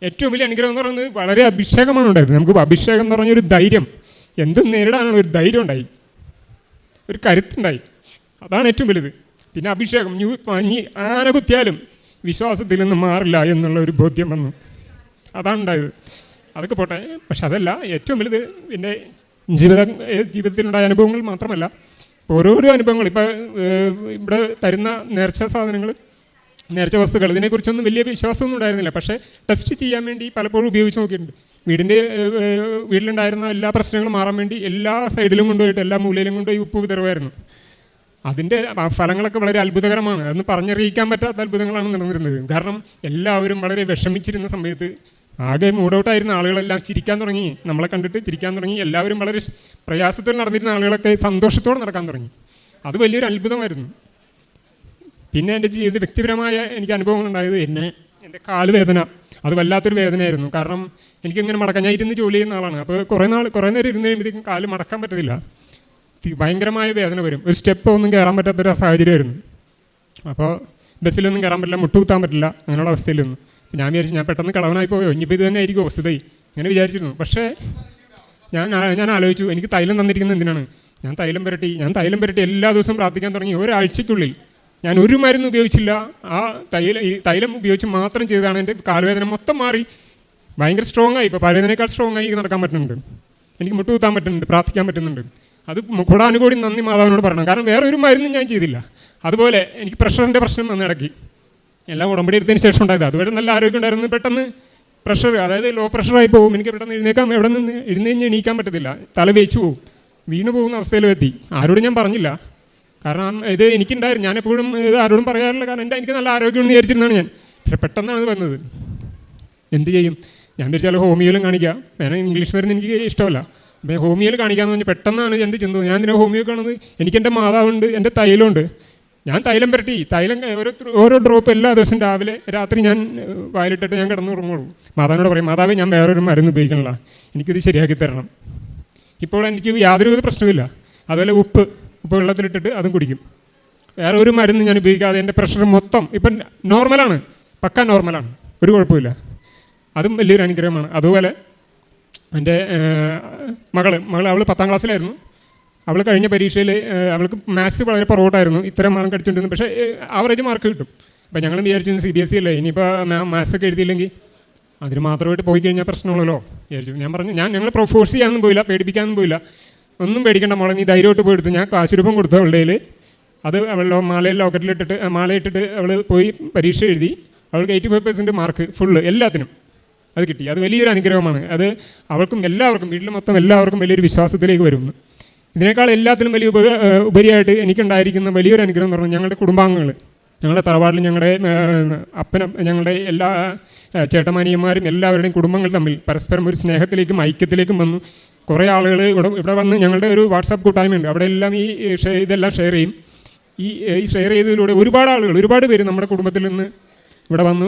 ഏറ്റവും വലിയ അനുഗ്രഹം എന്ന് പറയുന്നത് വളരെ അഭിഷേകമാണ് ഉണ്ടായിരുന്നത്. നമുക്ക് അഭിഷേകം എന്ന് പറഞ്ഞൊരു ധൈര്യം. എന്തും നേരിടാനുള്ള ഒരു ധൈര്യം ഉണ്ടായി. ഒരു കരുത്തുണ്ടായി. അതാണ് ഏറ്റവും വലുത്. പിന്നെ അഭിഷേകം. ന്യൂ പഞ്ഞി ആന കുത്തിയാലും വിശ്വാസത്തിൽ നിന്ന് മാറില്ല എന്നുള്ള ഒരു ബോധ്യം വന്നു. അതാണ് ഉണ്ടായത്. അതൊക്കെ പോട്ടെ. പക്ഷെ അതല്ല ഏറ്റവും വലുത് പിന്നെ ജീവിത ജീവിതത്തിലുണ്ടായ അനുഭവങ്ങൾ മാത്രമല്ല ഓരോരോ അനുഭവങ്ങൾ. ഇപ്പോൾ ഇവിടെ തരുന്ന നേർച്ച സാധനങ്ങൾ നേർച്ച വസ്തുക്കൾ. ഇതിനെക്കുറിച്ചൊന്നും വലിയ വിശ്വാസമൊന്നും ഉണ്ടായിരുന്നില്ല. പക്ഷേ ടെസ്റ്റ് ചെയ്യാൻ വേണ്ടി പലപ്പോഴും ഉപയോഗിച്ച് നോക്കിയിട്ടുണ്ട്. വീടിന്റെ വീട്ടിലുണ്ടായിരുന്ന എല്ലാ പ്രശ്നങ്ങളും മാറാൻ വേണ്ടി എല്ലാ സൈഡിലും കൊണ്ടുപോയിട്ട് എല്ലാ മൂലയിലും കൊണ്ടുപോയി ഉപ്പ് വിതറുമായിരുന്നു. അതിന്റെ ഫലങ്ങളൊക്കെ വളരെ അത്ഭുതകരമാണ്. അതൊന്ന് പറഞ്ഞറിയിക്കാൻ പറ്റാത്ത അത്ഭുതങ്ങളാണ് നടന്നിരുന്നത് കാരണം എല്ലാവരും വളരെ വിഷമിച്ചിരുന്ന സമയത്ത് ആകെ മൂടൗട്ടായിരുന്ന ആളുകളെല്ലാം ചിരിക്കാൻ തുടങ്ങി. നമ്മളെ കണ്ടിട്ട് ചിരിക്കാൻ തുടങ്ങി. എല്ലാവരും വളരെ പ്രയാസത്തോടെ നടന്നിരുന്ന ആളുകളൊക്കെ സന്തോഷത്തോടെ നടക്കാൻ തുടങ്ങി. അത് വലിയൊരു അത്ഭുതമായിരുന്നു. പിന്നെ എന്റെ ജീവിതത്തിൽ വ്യക്തിപരമായ എനിക്ക് അനുഭവങ്ങൾ ഉണ്ടായത് എന്നെ എന്റെ കാൽ വേദന അത് വല്ലാത്തൊരു വേദനയായിരുന്നു. കാരണം എനിക്കിങ്ങനെ മടക്കാൻ ഞാൻ ഇരുന്ന് ജോലി ചെയ്യുന്ന ആളാണ്. അപ്പോൾ കുറേ നാൾ കുറേ നേരം ഇരുന്ന് കഴിയുമ്പോഴത്തേക്കും കാൽ മടക്കാൻ പറ്റത്തില്ല. ഭയങ്കരമായ വേദന വരും. ഒരു സ്റ്റെപ്പ് ഒന്നും കയറാൻ പറ്റാത്തൊരു സാഹചര്യമായിരുന്നു അപ്പോൾ ബസ്സിലൊന്നും കയറാൻ പറ്റില്ല മുട്ടുകുത്താൻ പറ്റില്ല അങ്ങനെയുള്ള അവസ്ഥയിൽ നിന്ന് ഞാൻ വിചാരിച്ചു ഞാൻ പെട്ടെന്ന് കളവനായി പോയോ? ഇനിയിപ്പോൾ ഇത് തന്നെ ആയിരിക്കും അവസ്ഥയായി. അങ്ങനെ വിചാരിച്ചിരുന്നു. പക്ഷേ ഞാൻ ഞാൻ ആലോചിച്ചു എനിക്ക് തൈലം തന്നിരിക്കുന്നത് എന്തിനാണ്? ഞാൻ തൈലം പുരട്ടി ഞാൻ തൈലം പുരട്ടി എല്ലാ ദിവസവും പ്രാർത്ഥിക്കാൻ തുടങ്ങി. ഒരാഴ്ചയ്ക്കുള്ളിൽ ഞാൻ ഒരു മരുന്ന് ഉപയോഗിച്ചില്ല. ആ തൈലം ഈ തൈലം ഉപയോഗിച്ച് മാത്രം ചെയ്തതാണ് എന്റെ കാലുവേദന മൊത്തം മാറി. ഭയങ്കര സ്ട്രോങ് ആയി. ഇപ്പോൾ പഴയതിനേക്കാൾ സ്ട്രോങ് ആയി നടക്കാൻ പറ്റുന്നുണ്ട്. എനിക്ക് മുട്ടുകുത്താൻ പറ്റുന്നുണ്ട് പ്രാർത്ഥിക്കാൻ പറ്റുന്നുണ്ട്. അത് കൂടാനുകൂടി നന്ദി മാതാവിനോട് പറയണം. കാരണം വേറെ ഒരു മരുന്നും ഞാൻ ചെയ്തില്ല. അതുപോലെ എനിക്ക് പ്രഷറിന്റെ പ്രശ്നം വന്ന് ഇടയ്ക്ക്. എല്ലാം ഉടമ്പടി എടുത്തതിന് ശേഷം ഉണ്ടായത്. അതുവരെ നല്ല ആരോഗ്യം ഉണ്ടായിരുന്നു. പെട്ടെന്ന് പ്രഷർ അതായത് ലോ പ്രഷറായി പോകും. എനിക്ക് പെട്ടെന്ന് എഴുന്നേക്കാൻ എവിടെ നിന്ന് എഴുന്നേഞ്ഞ് എണീക്കാൻ പറ്റത്തില്ല. തല വേച്ചു പോകും വീണ് പോകുന്ന അവസ്ഥയിലും എത്തി ആരോടും ഞാൻ പറഞ്ഞില്ല. കാരണം ഇത് എനിക്കുണ്ടായിരുന്നു. ഞാൻ എപ്പോഴും ഇത് ആരോടും പറയാറില്ല. കാരണം എന്റെ എനിക്ക് നല്ല ആരോഗ്യമെന്ന് വിചാരിച്ചിരുന്നതാണ് ഞാൻ. പക്ഷെ പെട്ടെന്നാണ് ഇത് വന്നത്. എന്ത് ചെയ്യും? ഞാൻ വിചാരിച്ചാൽ ഹോമിയോയിലും കാണിക്കാം. വേണം ഇംഗ്ലീഷ് മരുന്ന് എനിക്ക് ഇഷ്ടമല്ല. അപ്പോൾ ഹോമിയോയിൽ കാണിക്കാമെന്ന് പറഞ്ഞാൽ പെട്ടെന്നാണ് എന്റെ ചിന്ത ഞാൻ ഇതിനെ ഹോമിയോ കാണുന്നത്? എനിക്ക് എന്റെ മാതാവുണ്ട് എന്റെ തൈലമുണ്ട്. ഞാൻ തൈലം പുരട്ടി. തൈലം ഓരോ ഓരോ ഡ്രോപ്പ് എല്ലാ ദിവസവും രാവിലെ രാത്രി ഞാൻ വായിലിട്ടിട്ട് ഞാൻ കിടന്നു തുടങ്ങുള്ളൂ മാതാവിനോട് പറയും മാതാവ് ഞാൻ വേറൊരു മരുന്ന് ഉപയോഗിക്കണില്ല എനിക്കിത് ശരിയാക്കി തരണം. ഇപ്പോൾ എനിക്ക് യാതൊരു പ്രശ്നമില്ല അതുപോലെ ഉപ്പ്. ഉപ്പ് വെള്ളത്തിലിട്ടിട്ട് അതും കുടിക്കും. വേറെ ഒരു മരുന്ന് ഞാൻ ഉപയോഗിക്കാതെ എന്റെ പ്രഷർ മൊത്തം ഇപ്പം നോർമലാണ് പക്ക നോർമലാണ് ഒരു കുഴപ്പമില്ല. അതും വലിയൊരു അനുഗ്രഹമാണ്. അതുപോലെ എന്റെ മകൾ മകൾ അവൾ പത്താം ക്ലാസ്സിലായിരുന്നു. അവൾ കഴിഞ്ഞ പരീക്ഷയിൽ അവൾക്ക് മാത്സ് വളരെ പുറകോട്ടായിരുന്നു ഇത്രയും മാർക്ക് അടിച്ചുകൊണ്ടിരുന്നു പക്ഷേ ആവറേജ് മാർക്ക് കിട്ടും. അപ്പോൾ ഞങ്ങൾ വിചാരിച്ചു സി ബി എസ് സി അല്ലേ? ഇനിയിപ്പോൾ മാത്സ് ഒക്കെ എഴുതിയില്ലെങ്കിൽ അതിന് മാത്രമായിട്ട് പോയി കഴിഞ്ഞാൽ പ്രശ്നമുള്ളല്ലോ വിചാരിച്ചു. ഞാൻ പറഞ്ഞു ഞാൻ ഞങ്ങൾ പ്രൊഫോഴ്സ് ചെയ്യാനൊന്നും പോയില്ല പേടിപ്പിക്കാനൊന്നും പോയില്ല. ഒന്നും പേടിക്കേണ്ട മോളെ നീ ധൈര്യമായിട്ട് പോയി എടുത്തു. ഞാൻ കാശ് രൂപം കൊടുത്തു അവളുടെ അത് അവളുടെ മാലയിൽ ലോക്കറ്റിലിട്ടിട്ട് മാല ഇട്ടിട്ട് അവൾ പോയി പരീക്ഷ എഴുതി. അവൾക്ക് eighty five percent mark full എല്ലാത്തിനും അത് കിട്ടി. അത് വലിയൊരു അനുഗ്രഹമാണ്. അത് അവൾക്കും എല്ലാവർക്കും വീട്ടിൽ മൊത്തം എല്ലാവർക്കും വലിയൊരു വിശ്വാസത്തിലേക്ക് വരുന്നു. ഇതിനേക്കാൾ എല്ലാത്തിലും വലിയ ഉപ ഉപരിയായിട്ട് എനിക്കുണ്ടായിരിക്കുന്ന വലിയൊരു അനുഗ്രഹം എന്ന് പറഞ്ഞാൽ ഞങ്ങളുടെ കുടുംബാംഗങ്ങൾ ഞങ്ങളുടെ തറവാട്ടിൽ ഞങ്ങളുടെ അപ്പനും ഞങ്ങളുടെ എല്ലാ ചേട്ടമാനിയന്മാരും എല്ലാവരുടെയും കുടുംബങ്ങൾ തമ്മിൽ പരസ്പരം ഒരു സ്നേഹത്തിലേക്കും ഐക്യത്തിലേക്കും വന്നു. കുറേ ആളുകൾ ഇവിടെ ഇവിടെ വന്ന് ഞങ്ങളുടെ ഒരു വാട്സാപ്പ് കൂട്ടായ്മയുണ്ട്. അവിടെ എല്ലാം ഈ ഇതെല്ലാം ഷെയർ ചെയ്യും. ഈ ഈ ഷെയർ ചെയ്തതിലൂടെ ഒരുപാട് ആളുകൾ ഒരുപാട് പേര് നമ്മുടെ കുടുംബത്തിൽ നിന്ന് ഇവിടെ വന്ന്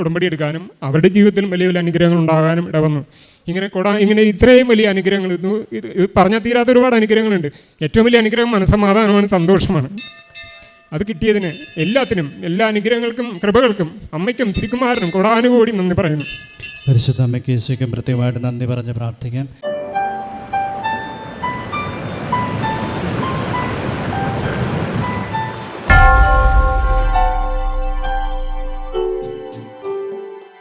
ഉടമ്പടി എടുക്കാനും അവരുടെ ജീവിതത്തിലും വലിയ വലിയ അനുഗ്രഹങ്ങൾ ഉണ്ടാകാനും ഇവിടെ വന്നു. ഇങ്ങനെ കൊട ഇങ്ങനെ ഇത്രയും വലിയ അനുഗ്രഹങ്ങൾ ഇത് ഇത് പറഞ്ഞാൽ തീരാത്ത ഒരുപാട് അനുഗ്രഹങ്ങളുണ്ട്. ഏറ്റവും വലിയ അനുഗ്രഹം മനസ്സമാധാനമാണ് സന്തോഷമാണ്. അത് കിട്ടിയതിന് എല്ലാത്തിനും എല്ലാ അനുഗ്രഹങ്ങൾക്കും കൃപകൾക്കും അമ്മയ്ക്കും തിരുക്കുമാരനും കൊടാനുകൂടി നന്ദി പറയുന്നു. പരിശുദ്ധ അമ്മയ്ക്ക് ഈശോയ്ക്കും പ്രത്യേകമായിട്ട് നന്ദി പറഞ്ഞ് പ്രാർത്ഥിക്കാം.